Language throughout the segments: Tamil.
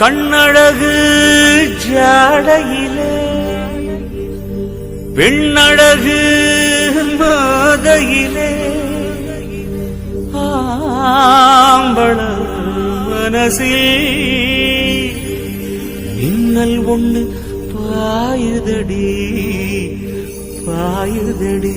கண்ணழகு ஜாடையிலே பெண்ணழகு மாதையிலே ஆம்பள மனசில் இன்னல் ஒண்ணு பாயுதடி பாயுதடி.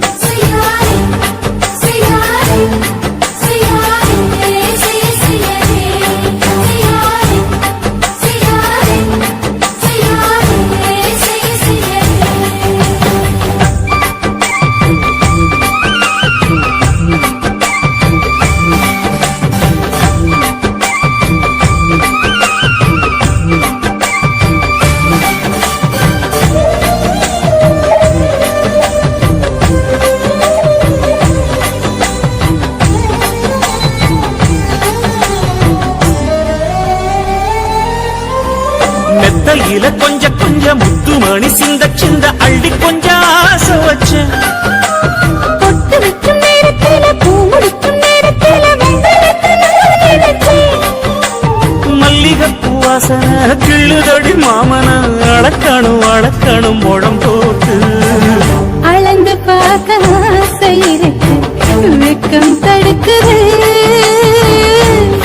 சிந்த சிந்த அள்ளி கொஞ்சம் ஆசை வச்சேன் பொட்டு வைக்கும் நேரத்தில பூ முடிக்கும் நேரத்தில மல்லிகைப்பூ வாசனை கிள்ளுதடி மாமன அளக்கணும் அளக்கணும் முழம் போட்டு. அளந்து பார்க்க ஆசை இருக்கு வெக்கம் தடுக்குது.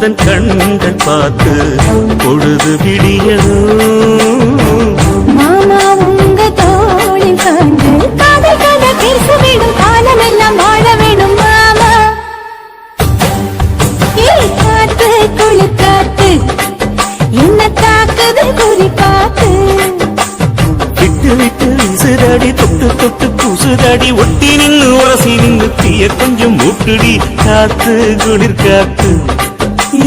உந்தன் கண்கள் பார்த்து பொழுது விடியதும் மாமா உங்க தோளில் சாய்ந்து காதல் கதை பேச வேணும் காலமெல்லாம் வாழ வேணும் மாமா காத்து குளிர் காத்து என்ன தாக்குது குறி பார்த்து விட்டு விட்டு விசுதடி தொட்டு தொட்டு குசுதடி ஒட்டி நின்னு உரசி நின்னு தீய கொஞ்சம் மூட்டுடி காத்து குளிர் காத்து.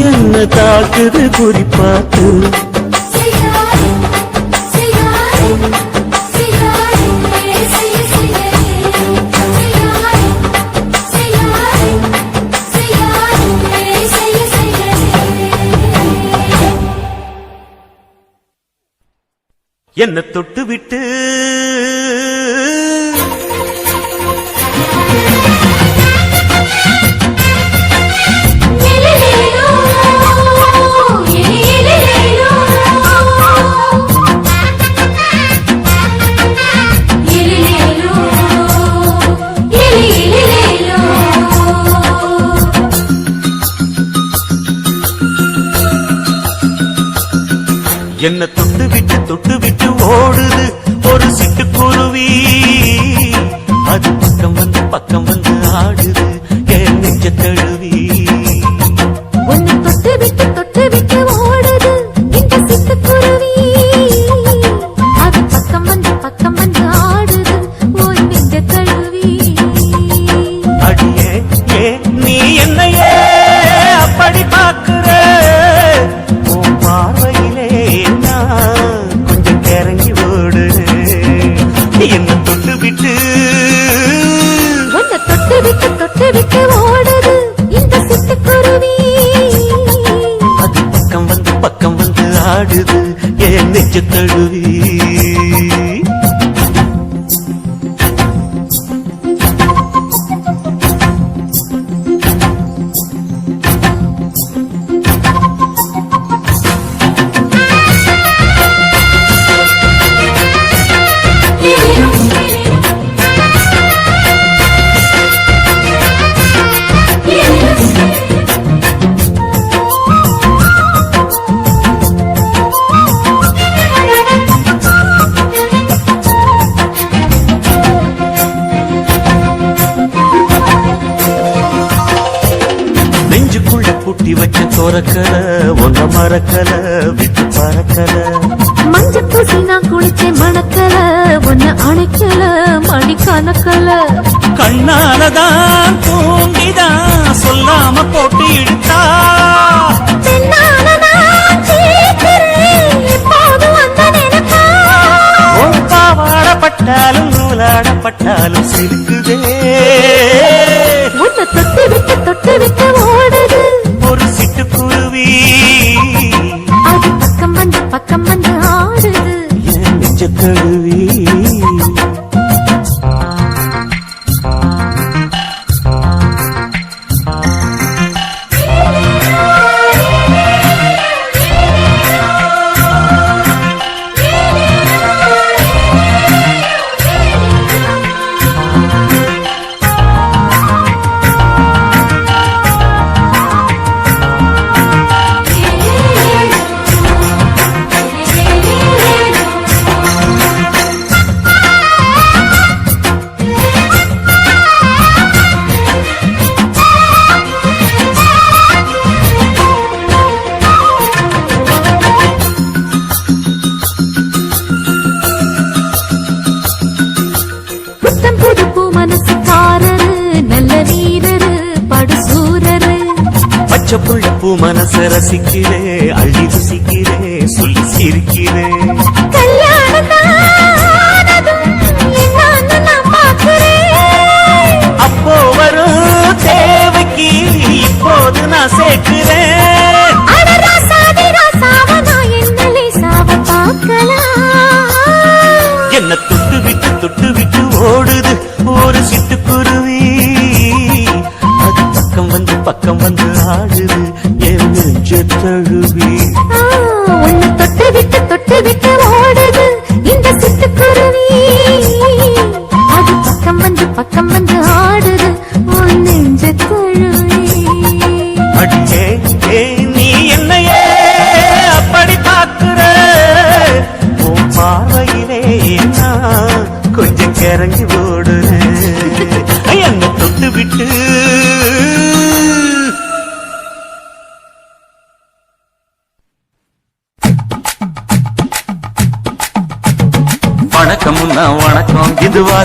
என்ன தாக்குது குறிப்பாத்து என்ன தொட்டு விட்டு என்ன தொட்டு விட்டு தொட்டு விட்டு ஓடுது. ஒரு சிட்டுக்குருவி. அது பக்கம் வந்து பக்கம் வந்து ஆடுது. நெஞ்ச தழுவி பூட்டி வச்ச தோரக்கல ஒன்ன மறக்கல விட்டு பறக்கல. மஞ்ச பூசி நான் குளிச்சேன் மணக்கல உன்னை அணைக்கல மணி கணக்கல. கண்ணாலதான் தூங்கிதான் சொல்லாம போட்டு இழுத்தா. பாவாடப்பட்டாலும் நூலாடப்பட்டாலும் சிலுக்குதே என் நெஞ்ச தழுவி புத்தம் புது பூ மனசுக்காரரு நல்ல வீரரு படுசூரரு. பச்சை புள்ள பூ மனச ரசிக்கிறே அள்ளி ருசிக்கிறே சொல்லி சிரிக்கிறே. அப்போ வரும் தேவைக்கு இப்போது நான் சேர்க்கிறேன் வந்து ஆடுது என் நெஞ்ச தழுவி. ஆ, உன்னை தொட்டு விட்டு தொட்டு விட்டு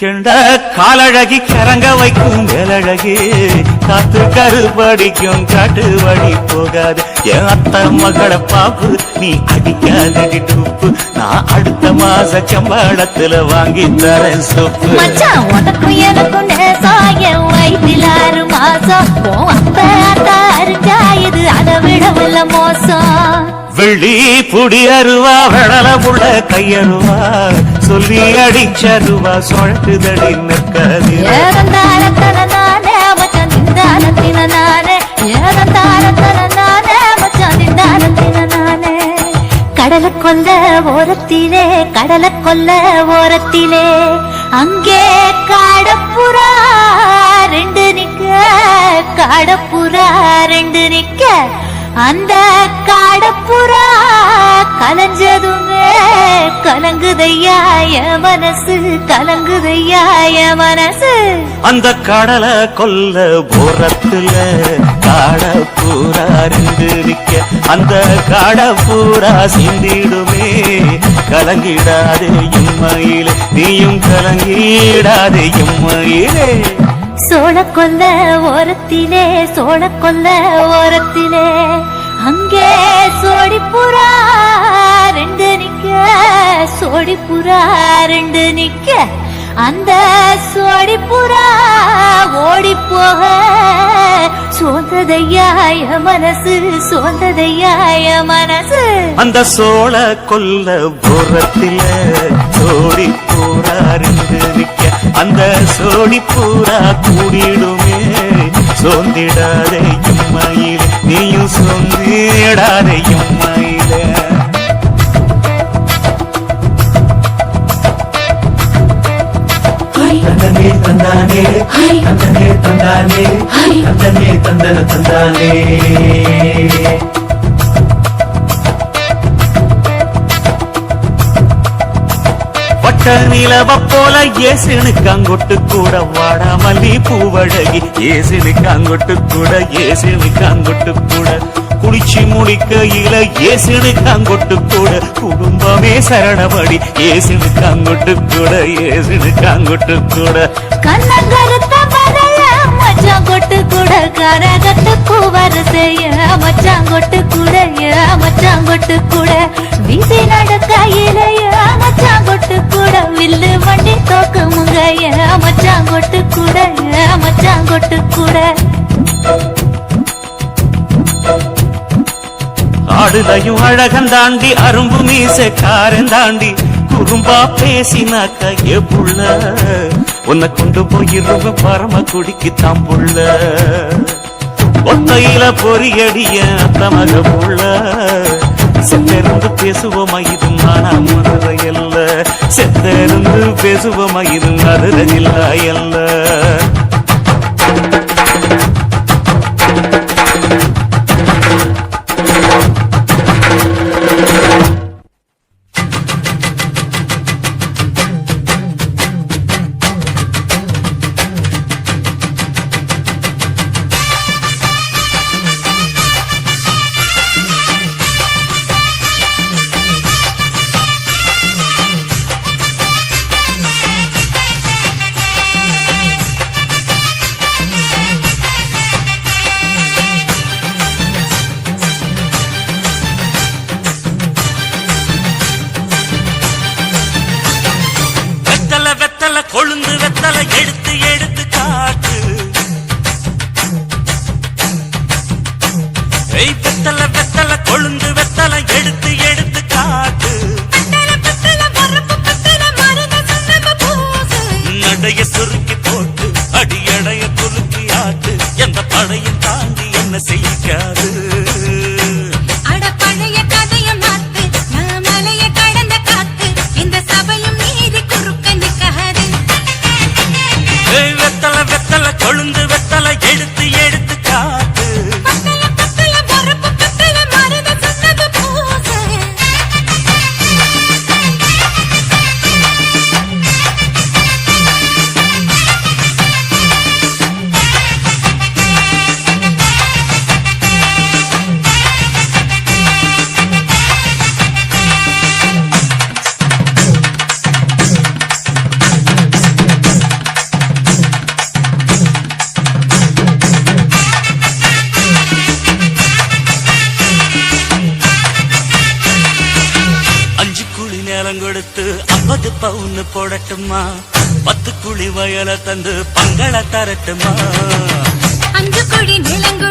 கெண்ட காலழகி கரங்க வைக்கும் வேலழகி. காத்து கருபடிக்கும் காட்டு வழி போகாது. என் அத்த மகளை பாப்பு நீ அடிக்காதடி டூப்பு. நான் அடுத்த மாச சம்பளத்துல வாங்கி தரேன் சொப்பு. உனக்கும் எனக்கும் நேசம் வயிற்றில் ஆறு மாசம். உன் அத்தை அத்தா இது? அதை விட உள்ள மோசம். வெள்ளி புடி அருவா வெடல புள்ள கையருவா சொல்லி அடிச்சருவா சொழக்குதடி நிற்காது ஏதந்தாரத்தன கடலை கொல்ல ஓரத்திலே கடலை கொல்ல ஓரத்திலே. அங்கே காடப்புறா ரெண்டு நிக்க காடப்புறா ரெண்டு நிக்க. அந்த காடப்புறா கலஞ்சதுமே கலங்குதையா என் மனசு கலங்குதையா என் மனசு. அந்த கடலை கொல்ல போரத்துல காட பூரா ரெண்டு நிக்க. அந்த காட பூரா சிந்திடுமே கலங்கிடாதே எம்மையிலே நீயும் கலங்கிடாதே எம்மையிலே சோழ கொல்ல ஓரத்திலே சோழ கொல்ல ஓரத்திலே. அங்கே சோடிப்புறா ரெண்டு நிக்க. சோடிப்புறா ரெண்டு நிக்க. அந்த சோடிப்புறா ஓடி போக சோந்ததையாய மனசு சோந்ததையாய மனசு. அந்த சோழ கொல்ல புறத்தில சோடி போறா ரெண்டு நிக்க. அந்த சோடி பூரா கூடிடுமே. சோந்திடாதே எம்மையிலே நீயும் சோந்திடாதே எம்மையிலே தந்தனே. தந்தானே தந்தனே. தந்தானே தந்தனே தந்தன தந்தானே. வட்ட நிலவ போல ஏசுனுக்கு அங்கொட்டு கூட வாடாமல்லி பூவழகி ஏசுனுக்கு அங்கொட்டு கூட ஏசுனுக்கு அங்கொட்டு கூட. குளிச்சு முடிக்கையில ஏசுனுக்கு அங்கொட்டு கூட. குடும்பமே சரணபடி ஏசுனுக்கு அங்கொட்டு கூட ஏசுனுக்கு அங்கொட்டு கூட. கண்ணங்கருத்த கொட்டு கூட மச்சாங்கொட்டு கூவரசைய மச்சாங்கொட்டு கூட. வீசி நடக்க இலைய மச்சாங்கொட்டு கூட. வில்லு வண்டி தோக்கு முங்கைய மச்சான் கொட்டு கூட ஏ மச்சான் கூட. ஆடுதையும் அழகன் தாண்டி அரும்பு மீசக்காரன் தாண்டி குறும்பா பேசினாக்க எப்புள்ள உன்னை கொண்டு போயிருவ பரம குடிக்கு தம்புள்ள. ஒத்தையில பொறியடிய அந்த மக புள்ள செத்திருந்து பேசுவோமா இது நானா மதுரை அல்ல. செத்திருந்து பேசுவோமா இது மதுரை இல்ல கொழுந்து வெத்தல எடுத்து எடுத்து காட்டு. பவுன்னு போடட்டுமா? பத்து குழி வயல தந்து பங்கள தரட்டுமா? அஞ்சு குழி நிலங்கு